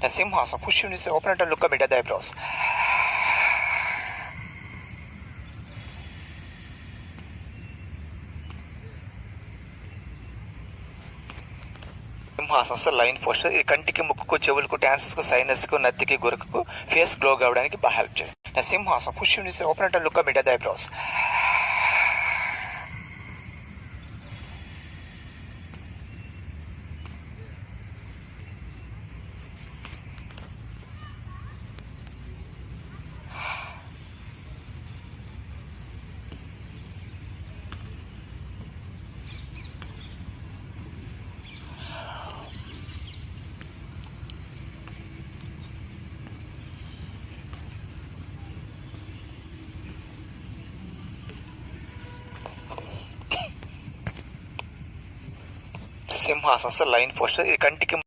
The Simhasana. Push your open it and look up at the eyebrows. Simhasana lion posture ఈ కంటికి ముక్కుకు చెవులకు డాన్సెస్కు సైనస్కు నత్తికి గురకు face glow కావడానికి బాగా హెల్ప్ చేస్తుంది సింహాసన పుష్ ఓపెన్ అంటే look mid eyebrows simhasana lion posture ఈ కంటికి